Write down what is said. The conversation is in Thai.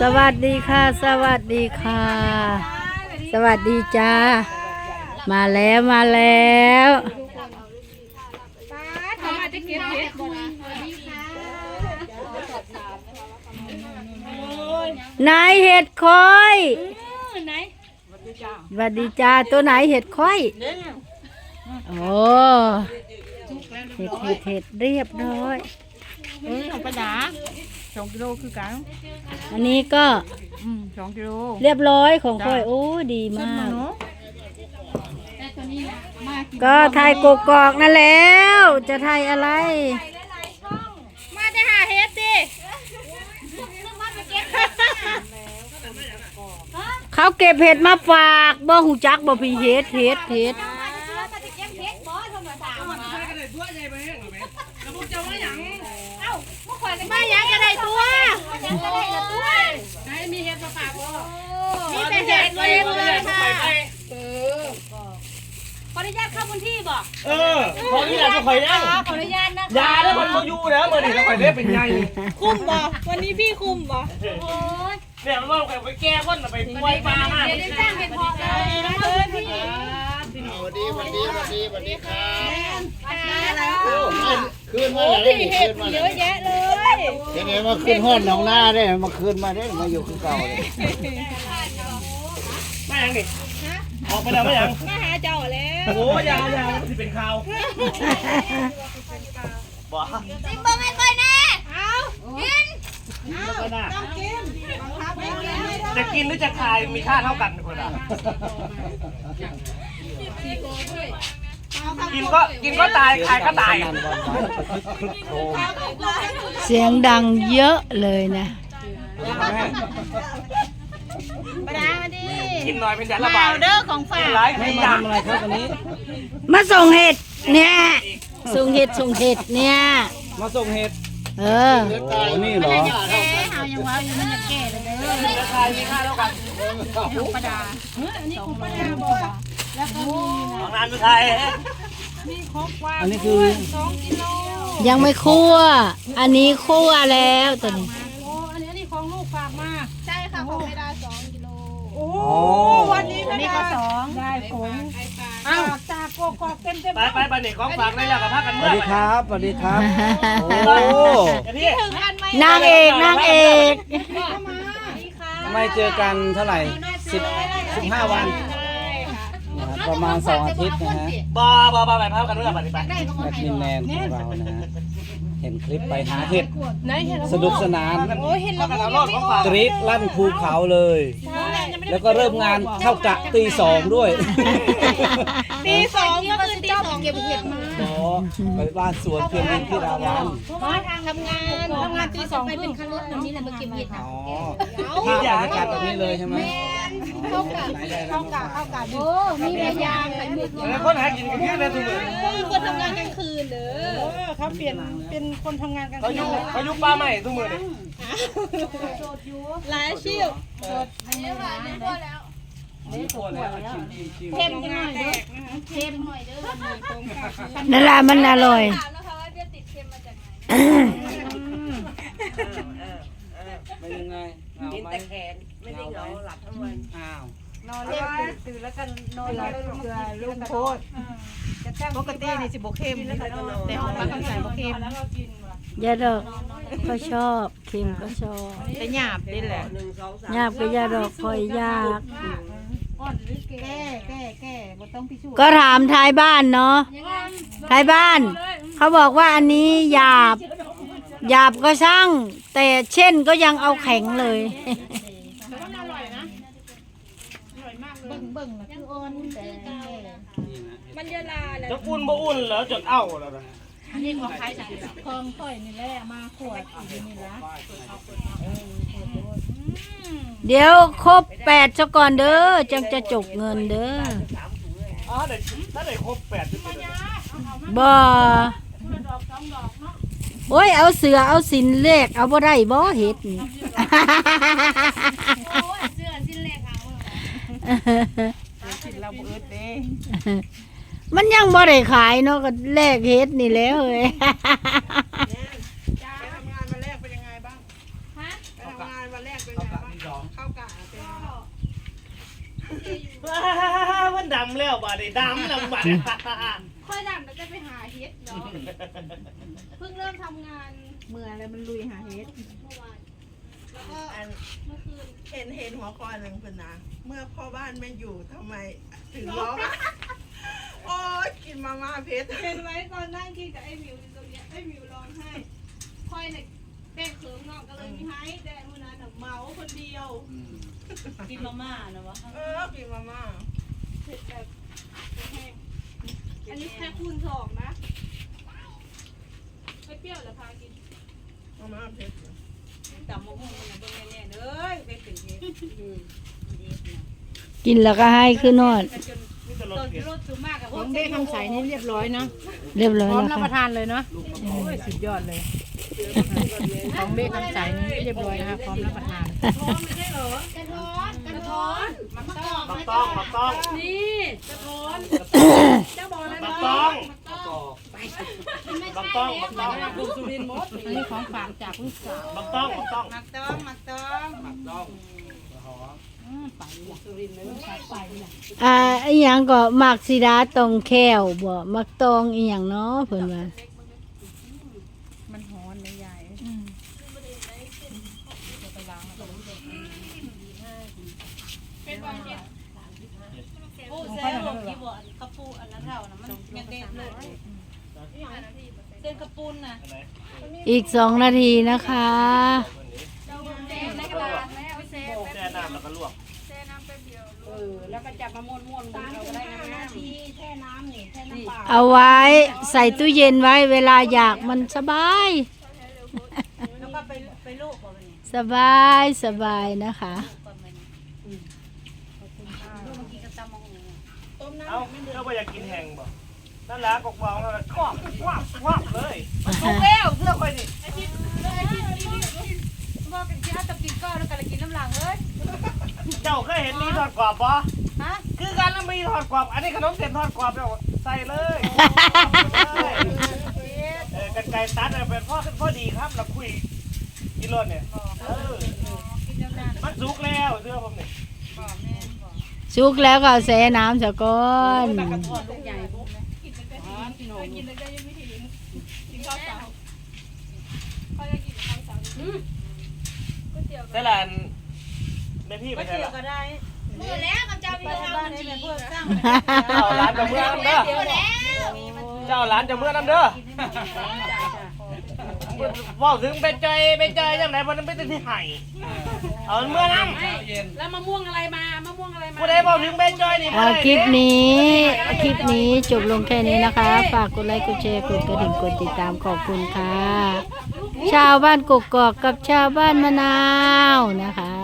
สวัสดีค่ะ สวัสดีค่ะ สวัสดีจ้า มาแล้วมาแล้วนายเห็ดคอยสวัสดีจ้าตัวไหนเห็ดคอยโอ้เห็ดเห็ดเห็ดเรียบร้อยเออของประดา สองกิโลคือกันอันนี้ก็อืมสองกิโลเรียบร้อยของคอยโอ้ดีมากเนาะก็ไทยกกอกนั่นแล้ว จะไทยอะไร มาจะหาเห็ดดิเขาเก็บเห็ดมาฝากบ่หูจักบ่พี่เห็ดเห็ดเห็ด มายังก็ได้ตัว มีแต่เห็ดเลยเลยค่ะขออนุญาตเข้าพื้นที่บ่เออพอที่เราจะคอยนั่งขออนุญาตนะยาแล้วมันมาอยู่แล้วเมื่อนี้เราคอยได้เป็นไงคุมบ่วันนี้พี่คุมบ่โอ้ยเนี่ยมันว่าไปแก้คนไปปล่อยปลามากเดี๋ยวจ้างเป็นพอเลยนะเออพี่วันดีวันดีวันดีวันดีครับอะไรคืนมาไหนนี่คืนมาไหนเยอะแยะเลย เดี๋ยวนี้มาคืนห้อนหนองหน้าได้มาคืนมาได้มาอยู่คือเก่าเลยไม่ยังดิออกไปแล้วไม่ยังมาหาเจ้าแล้วโอ้ยายามันจะเป็นข่าวบ่จิ้มเบิ้งให้ค่อยแน่เอากินแล้วก็น่าต้องกินบังคับให้กินจะกินหรือจะขายมีค่าเท่ากันคนละ กินก็กินก็ตายขายก็ตาย เสียงดังเยอะเลยนะมาดามาดิกินหน่อยเป็นยาระบายเด้อของฝากหลายไม่อยากอะไรครับวันนี้ มาส่งเห็ดเนี่ยส่งเห็ดส่งเห็ดเนี่ย มาส่งเห็ด เออโอ้นี่เหรอแก่เฮายังว่าอยู่มันยังแก่เลยเด้อจะขายมีค่าเท่ากันของประดาเฮ้ยอันนี้ของประดาบ่ แล้วก็มีของงานสุดไทยมีครบว่าอันนี้คือสองกิโลยังไม่คั่ว อันนี้คั่วแล้วตัวนี้ โอ้อันนี้อันนี้ของลูกฝากมาใช่ค่ะของประดาสองกิโลโอ้โอ้วันนี้ประดาสองได้ผงอ้าวจากโกกอกเต็มเต็มไปไปไปเนี่ยของฝากได้แล้วกับพากันสเมื่วัอสดีครับสวัสดีครับ โอ้อันนี้ถึงกันไหมนางเอกนางเอกเข้ามาดีค่ะไม่เจอกันเท่าไหร่สิบสิบห้าวันนะครับ ประมาณสองอาทิตย์นะฮะบาบาบาไปพากันเมื่อไปไปแอดมินแนนของเรานะฮะ เห็นคลิปไปหาเห็ด ไหนเห็นแล้วสนุกสนาน โอ้ยเห็นแล้วกันเอารอดของฝากกรีดลั่นภูเขาเลย แล้วก็เริ่มงานเท่ากะตีสองด้วย ตีสองก็คือตีสองเก็บเห็ดมาอ๋อไปบ้านสวนเพื่อนเล่นที่ราวันทำงานทำงานตีสองไปเป็นคันรถแบบนี้แหละมาเก็บเห็ดอ๋อภาพบรรยากาศแบบนี้เลยใช่ไหมเข้ากะเข้ากะเข้ากะโอ้มีระยางไปหมด แล้วคนหากินกันแค่นั้นทุกคนคือคนทำงานกลางคืนเด้อเขาเปลี่ยนเป็นคนทำงานกลางเขาคืยุนเขายุปลาใหม่ทุกมือเลยหลายอาชีพเข้มยังไงเด้อเข้มหน่อยเด้อนั่นแหละมันอร่อยไม่ยังไงกินแต่แขนไม่ได้เหงาหลับทั้งวันอ้าว นอนเล่นตื่นแล้วกันนอนแล้วเกลือลูกโพดปกตินี่สิบ่เข้มแต่ของป้าเขาใส่บ่เข้มยาดอกก็ชอบเค็มก็ชอบแต่หยาบนี่แหละยากก็ยาดอกคอยยากแก้แก้แก้บ่ต้องพิสูจน์ก็ถามท้ายบ้านเนาะท้ายบ้าน เขาบอกว่าอันนี้หยาบหยาบก็ช่าง แต่เช่นก็ยังเอาแข็งเลย เบิ่งเบิ่งน่ะคืออ่อนแต่มันเยลาแหละ จะอุ่นบ่อุ่นแล้วจดเอ้าแล้วนะอันนี้ของใครจ้ะของข่อยนี่แหละมาขวดอยู่นี่ละเดี๋ยวครบแปดซะก่อนเด้อจังจะจกเงินเด้ออ๋อเด็กถ้าเด็กครบแปดสิบเอ็ดบ่โอ้ยเอาเสือเอาสินเลขเอาบ่ได้บ่เฮ็ดนี่เสื้อสิ้นแรกเอาสิเราบ่อึดเด้ มันยังบ่ได้ขายเนาะก็แลกเฮ็ดนี่แหล้วเฮ้ยทำงานวันแรกเป็นยังไงบ้างฮะทำงานวันแรมันดำแล้วบาดนี้ดำแล้วบาดค่อยดำแล้วจะไปหาเฮ็ดเนาะเพิ่งเริ่มทำงานเมื่ออะไรมันลุยหาเฮ็ด เมื่อวานแล้วก็อันเมื่อคืนเห็นเห็นหัวข้อหนึ่งเพิ่นนะ เมื่อพ่อบ้านไม่อยู่ทำไมถึงร้อง โอ้ยกินมาม่าเพชรเห็นไหมตอนนั่งกินกับไอ้หมิวอยู่ตรงเนี้ยไอ้หมิวร้องไห้ค่อยเนี่ยแป้งเขิมนอกก็เลยมีให้แต่เมื่อนั้นน่ะเมาคนเดียว กินมาม่านะวะเออกินมาม่าเผ็ดแบบแห้งอันนี้แค่คูณสองนะไม่เปรี้ยวเหรอพากินมาม่าเพชรจำมะม่วงมันเบิ่งแน่ๆเอ้ยเป็นเป็นเฮ็ดกินแล้วก็ให้ขึ้นนอนจน นี่จะรถต้นเก็บรถสูงมากกับของเด้คำใสนี่เรียบร้อยเนาะเรียบร้อยพร้อมแล้วรับปค่ะระทานเลยเนาะโอ้ยสุดยอดเลยของเด้คำใสนี่เรียบร้อยนะคะพร้อมรับประทานกระท้อนกระท้อนมันต้องมักต้องมักต้องนี่กระท้อนเจ้าบอกอะไรมันะกต้องไม่มักใช่ต้องเฮ็มัดกต้องคุณสุรินทร์มดอันนี้ของฝากจากลูกสาวมักต้องมักต้องมักต้องมักต้องมักต้อง อืมไปอยากสุรินทร์เลยลูกสาวไปเนี่ยอ่าอีหยังก็มักสิดาตองแควบ่มักตองอีหยังเนาะเพิ่นว่ามันหอนเลยยายเป็นวันเฮ็ดปูแซ่บกี่บ่อันกระปูอันนั้นเท่านะมันยังเด็ดเลยเส้นกระปูนน่ะอันไหนอีกสองนาทีนะคะ มาม้วนม้วนๆสามเอาถึงได้ห้านะนาทีแช่น้ำนี่แช่น้ำเปล่าเอาไว้ใส่ตู้เย็นไว้เวลาอยากมันสบาย แล้วก็ไปไปลูกบ่บัดนี้สบายสบายนะคะลูกก่อนบัดนี้ลูกมากินกับตำมะฮุงต้มน้เอ้าเจ้าไปอยากกินแห้งบ่นั่นแหละกบอกแล้วก็วับวับวับเลยมันสุกแล้วเสื้อคอยนี่บอกกันที่เอาตะกินก้อนแล้วก็เลยกินน้ำหลังเอ้ยเจ้าเคยเห็นมีทอดกรอบบ่ ฮะคือการน้ำมีทอดกรอบ อันนี้ขนมเส้นทอดกรอบเจ้าใส่เลยเออกันไก่ตัดเอาเป็นพ่อพ่อดีครับเราคุยกินรสเนี่ยเออกินน้ำหลังมันสุกแล้วเสื้อผมนี่บอกแม่บอกสุกแล้วก็เอาแช่น้ำซะก่อนลูกใหญ่ปุ๊บกินแต่ก็กินเคยกินแต่ก็ยังไม่ถึงกินข้าวเช้าค่อยก็กินข้าวเช้าก๋วยเตี๋ยวแต่ละอันแม่พี่ไปก็ใช่เที่ยละวก็ได้ มือแล้วกับเจ้าไปพี่ที่ทำบ้านมันนี่ดีเป็นพวกสร้างเจ้าร้านจะเมื่อน้ำเด้อมือแล้วเจ้าร้านจะเมื่อน้ำเด้อว่าถึงไปจอยไปจอยจังไหนเพราะนั้นไปถึงที่ไห่เอาเมื่อน้ำแล้วมะม่วงอะไรมามะม่วงอะไรมาผู้ใดบอกถึงไปจอยนี่อ่าคลิปนี้ คลิปนี้จบลงแค่นี้นะคะ ฝากกดไลค์กดแชร์กดกระดิ่งกดติดตามขอบคุณค่ะ ชาวบ้านกกอกกับชาวบ้านมะนาวนะคะ